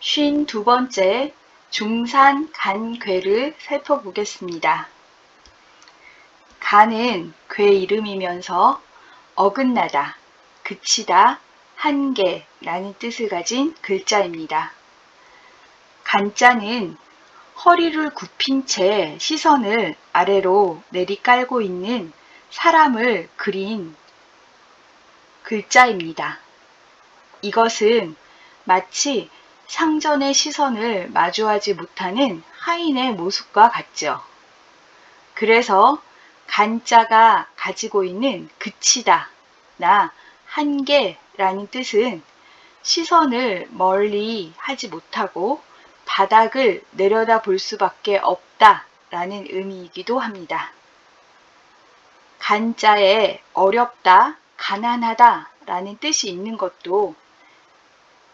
쉰 두 번째 중산 간괴를 살펴보겠습니다. 간은 괴 이름이면서 어긋나다, 그치다, 한계라는 뜻을 가진 글자입니다. 간자는 허리를 굽힌 채 시선을 아래로 내리깔고 있는 사람을 그린 글자입니다. 이것은 마치 상전의 시선을 마주하지 못하는 하인의 모습과 같죠. 그래서 간자가 가지고 있는 그치다, 나, 한계라는 뜻은 시선을 멀리 하지 못하고 바닥을 내려다 볼 수밖에 없다 라는 의미이기도 합니다. 간자에 어렵다, 가난하다 라는 뜻이 있는 것도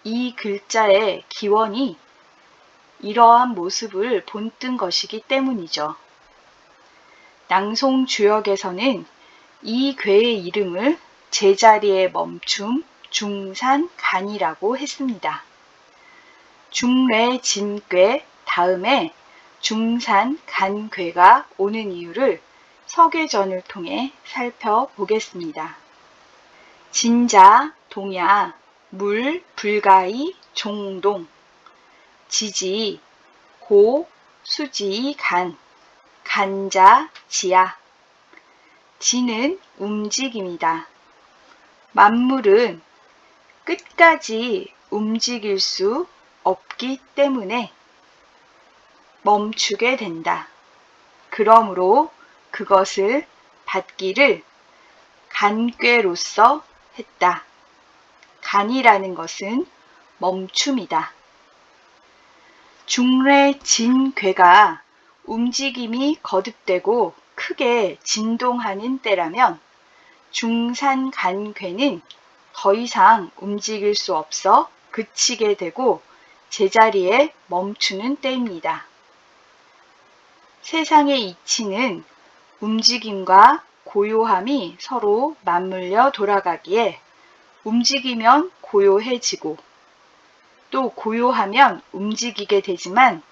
이 글자의 기원이 이러한 모습을 본뜬 것이기 때문이죠. 낭송 주역에서는 이 괴의 이름을 제자리에 멈춤, 중산, 간이라고 했습니다. 중례, 진괴, 다음에 중산, 간괴가 오는 이유를 서계전을 통해 살펴보겠습니다. 진자, 동야, 물, 불가이, 종동, 지지, 고, 수지, 간, 간자, 지야. 지는 움직임이다. 만물은 끝까지 움직일 수 없기 때문에 멈추게 된다. 그러므로 그것을 받기를 간꾀로서 했다. 간이라는 것은 멈춤이다. 중례 진괴가 움직임이 거듭되고 크게 진동하는 때라면 중산간괴는 더 이상 움직일 수 없어 그치게 되고 제자리에 멈추는 때입니다. 세상의 이치는 움직임과 고요함이 서로 맞물려 돌아가기에 움직이면 고요해지고 또 고요하면 움직이게 되지만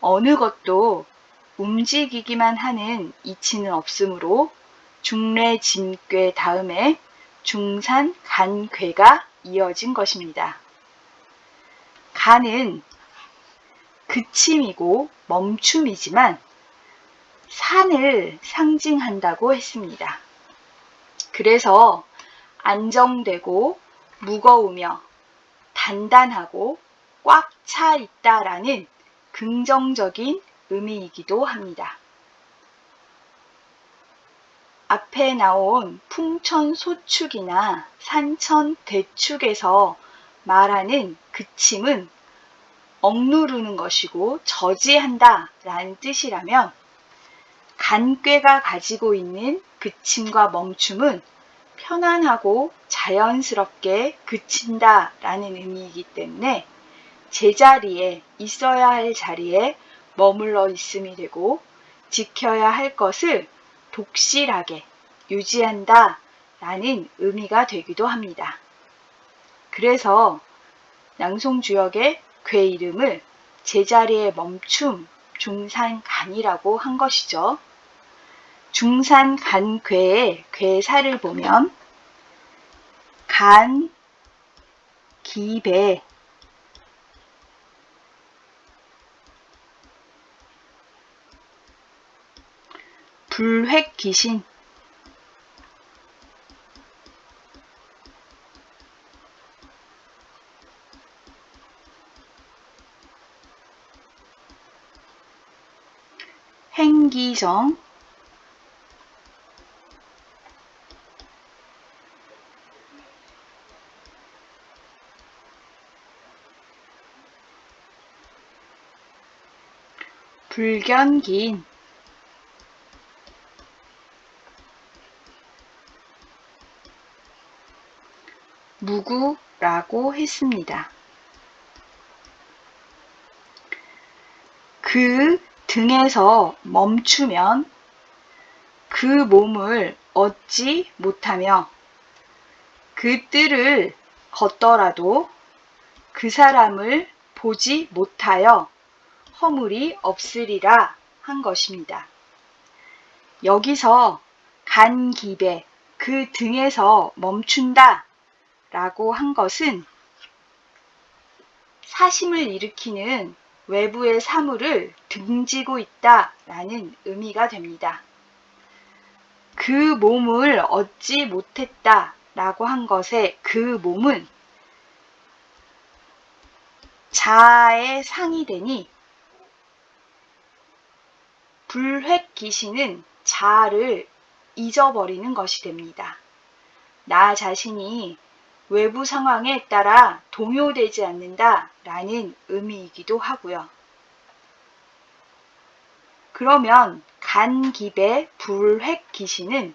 어느 것도 움직이기만 하는 이치는 없으므로 중례 진괴 다음에 중산 간괴가 이어진 것입니다. 간은 그침이고 멈춤이지만 산을 상징한다고 했습니다. 그래서 안정되고 무거우며 단단하고 꽉 차 있다라는 긍정적인 의미이기도 합니다. 앞에 나온 풍천소축이나 산천대축에서 말하는 그침은 억누르는 것이고 저지한다 라는 뜻이라면 간꾀가 가지고 있는 그침과 멈춤은 편안하고 자연스럽게 그친다 라는 의미이기 때문에 제자리에 있어야 할 자리에 머물러 있음이 되고 지켜야 할 것을 독실하게 유지한다 라는 의미가 되기도 합니다. 그래서 낭송주역의 괴 이름을 제자리에 멈춤 중산간이라고 한 것이죠. 중산간괴의 괴사를 보면 간, 기배, 불획 귀신, 행기정, 불견기인, 무구라고 했습니다. 그 등에서 멈추면 그 몸을 얻지 못하며 그 뜰을 걷더라도 그 사람을 보지 못하여 허물이 없으리라 한 것입니다. 여기서 간 기배 그 등에서 멈춘다 라고 한 것은 사심을 일으키는 외부의 사물을 등지고 있다 라는 의미가 됩니다. 그 몸을 얻지 못했다 라고 한 것의 그 몸은 자아의 상이 되니 불획 기신은 자아를 잊어버리는 것이 됩니다. 나 자신이 외부 상황에 따라 동요되지 않는다 라는 의미이기도 하고요. 그러면 간깁의 불획 기신은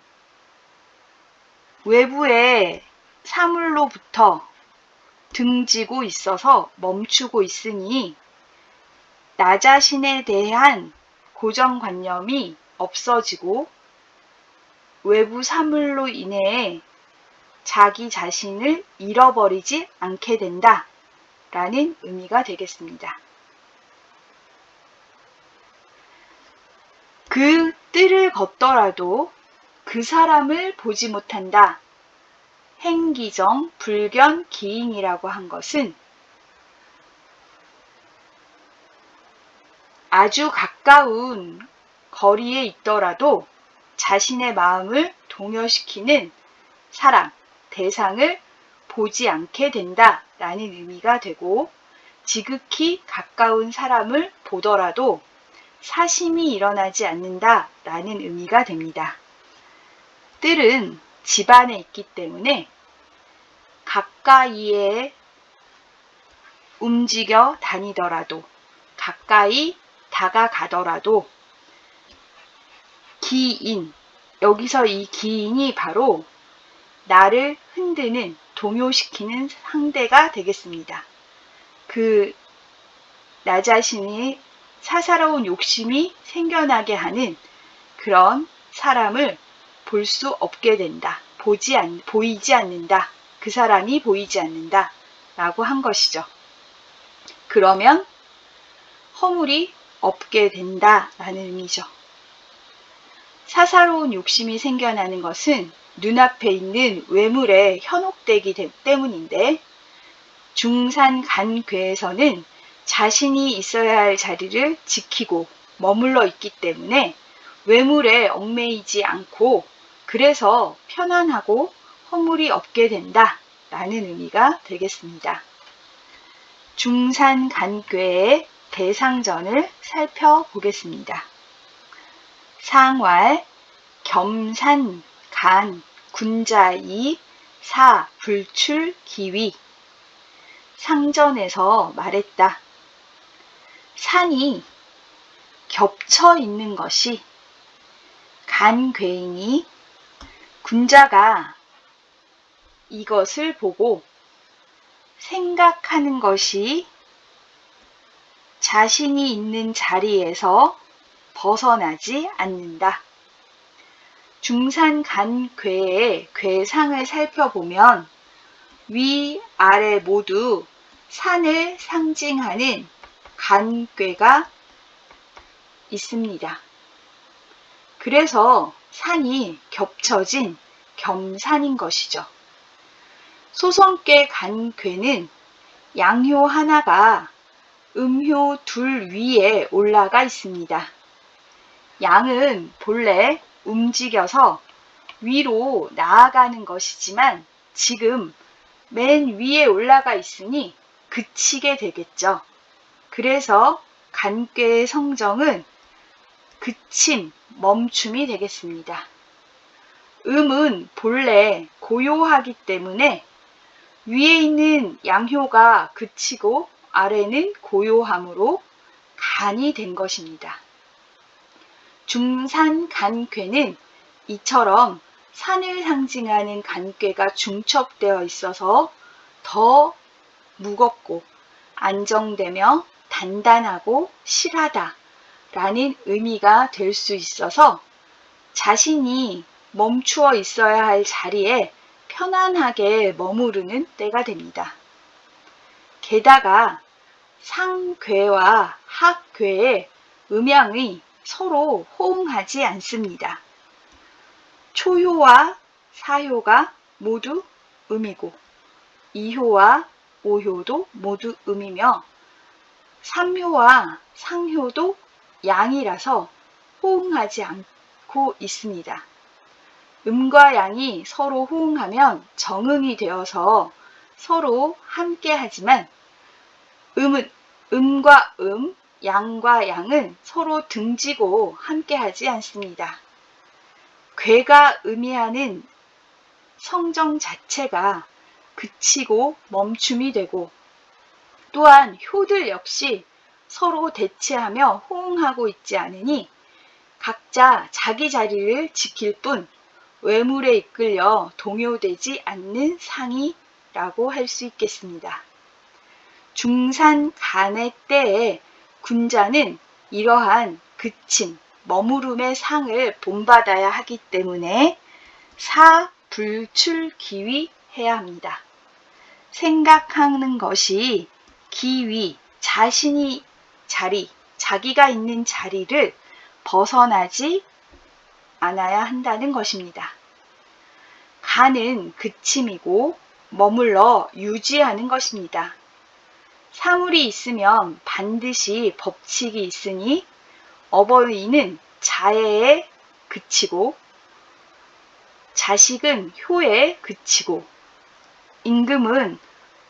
외부의 사물로부터 등지고 있어서 멈추고 있으니 나 자신에 대한 고정관념이 없어지고 외부 사물로 인해 자기 자신을 잃어버리지 않게 된다 라는 의미가 되겠습니다. 그 뜰을 걷더라도 그 사람을 보지 못한다. 행기정 불견 기인이라고 한 것은 아주 가까운 거리에 있더라도 자신의 마음을 동요시키는 사람, 대상을 보지 않게 된다 라는 의미가 되고 지극히 가까운 사람을 보더라도 사심이 일어나지 않는다 라는 의미가 됩니다. 뜰은 집안에 있기 때문에 가까이에 움직여 다니더라도 가까이 다가가더라도 기인 여기서 이 기인이 바로 나를 흔드는 동요시키는 상대가 되겠습니다. 그 나 자신이 사사로운 욕심이 생겨나게 하는 그런 사람을 볼 수 없게 된다. 보지 않, 보이지 않는다. 그 사람이 보이지 않는다. 라고 한 것이죠. 그러면 허물이 없게 된다. 라는 의미죠. 사사로운 욕심이 생겨나는 것은 눈앞에 있는 외물에 현혹되기 때문인데 중산 간괴에서는 자신이 있어야 할 자리를 지키고 머물러 있기 때문에 외물에 얽매이지 않고 그래서 편안하고 허물이 없게 된다 라는 의미가 되겠습니다. 중산 간괴의 대상전을 살펴보겠습니다. 상왈, 겸산, 간, 군자이, 사, 불출, 기위 상전에서 말했다. 산이 겹쳐 있는 것이 간괴인이 군자가 이것을 보고 생각하는 것이 자신이 있는 자리에서 벗어나지 않는다. 중산 간괴의 괴상을 살펴보면 위, 아래 모두 산을 상징하는 간괴가 있습니다. 그래서 산이 겹쳐진 겸산인 것이죠. 소성계 간괴는 양효 하나가 음효 둘 위에 올라가 있습니다. 양은 본래 움직여서 위로 나아가는 것이지만 지금 맨 위에 올라가 있으니 그치게 되겠죠. 그래서 간괴의 성정은 그침, 멈춤이 되겠습니다. 음은 본래 고요하기 때문에 위에 있는 양효가 그치고 아래는 고요함으로 간이 된 것입니다. 중산 간괴는 이처럼 산을 상징하는 간괴가 중첩되어 있어서 더 무겁고 안정되며 단단하고 실하다 라는 의미가 될 수 있어서 자신이 멈추어 있어야 할 자리에 편안하게 머무르는 때가 됩니다. 게다가 상괴와 합괴의 음양이 서로 호응하지 않습니다. 초효와 사효가 모두 음이고 이효와 오효도 모두 음이며 삼효와 상효도 양이라서 호응하지 않고 있습니다. 음과 양이 서로 호응하면 정응이 되어서 서로 함께 하지만 음은 음과 음, 양과 양은 서로 등지고 함께 하지 않습니다. 괴가 의미하는 성정 자체가 그치고 멈춤이 되고 또한 효들 역시 서로 대치하며 호응하고 있지 않으니 각자 자기 자리를 지킬 뿐 외물에 이끌려 동요되지 않는 상이라고 할 수 있겠습니다. 중산 간의 때에 군자는 이러한 그침, 머무름의 상을 본받아야 하기 때문에 사, 불출, 기위 해야 합니다. 생각하는 것이 기위, 자신이 자리, 자기가 있는 자리를 벗어나지 않아야 한다는 것입니다. 가는 그침이고 머물러 유지하는 것입니다. 사물이 있으면 반드시 법칙이 있으니 어버이는 자애에 그치고 자식은 효에 그치고 임금은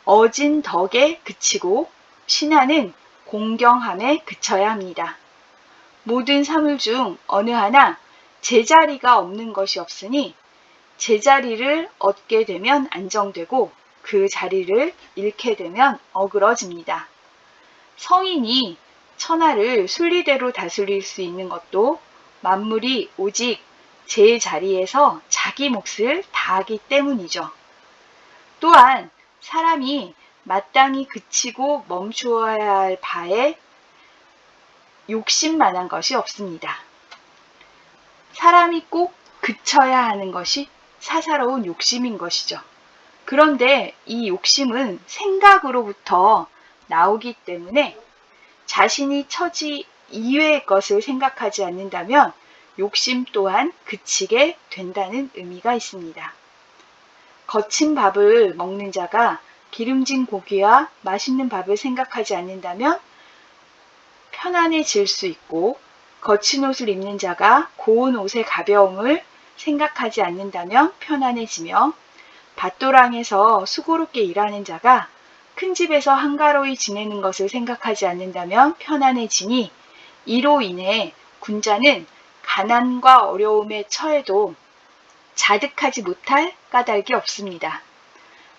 어진 덕에 그치고 신하는 공경함에 그쳐야 합니다. 모든 사물 중 어느 하나 제자리가 없는 것이 없으니 제자리를 얻게 되면 안정되고 그 자리를 잃게 되면 어그러집니다. 성인이 천하를 순리대로 다스릴 수 있는 것도 만물이 오직 제 자리에서 자기 몫을 다하기 때문이죠. 또한 사람이 마땅히 그치고 멈추어야 할 바에 욕심만한 것이 없습니다. 사람이 꼭 그쳐야 하는 것이 사사로운 욕심인 것이죠. 그런데 이 욕심은 생각으로부터 나오기 때문에 자신이 처지 이외의 것을 생각하지 않는다면 욕심 또한 그치게 된다는 의미가 있습니다. 거친 밥을 먹는 자가 기름진 고기와 맛있는 밥을 생각하지 않는다면 편안해질 수 있고 거친 옷을 입는 자가 고운 옷의 가벼움을 생각하지 않는다면 편안해지며 밭도랑에서 수고롭게 일하는 자가 큰 집에서 한가로이 지내는 것을 생각하지 않는다면 편안해지니 이로 인해 군자는 가난과 어려움에 처해도 자득하지 못할 까닭이 없습니다.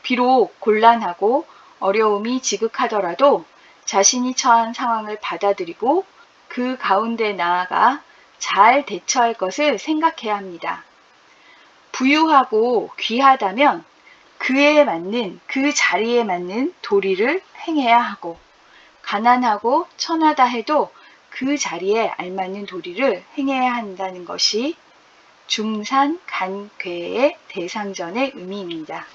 비록 곤란하고 어려움이 지극하더라도 자신이 처한 상황을 받아들이고 그 가운데 나아가 잘 대처할 것을 생각해야 합니다. 부유하고 귀하다면 그에 맞는 그 자리에 맞는 도리를 행해야 하고 가난하고 천하다 해도 그 자리에 알맞는 도리를 행해야 한다는 것이 중산 간괴의 대상전의 의미입니다.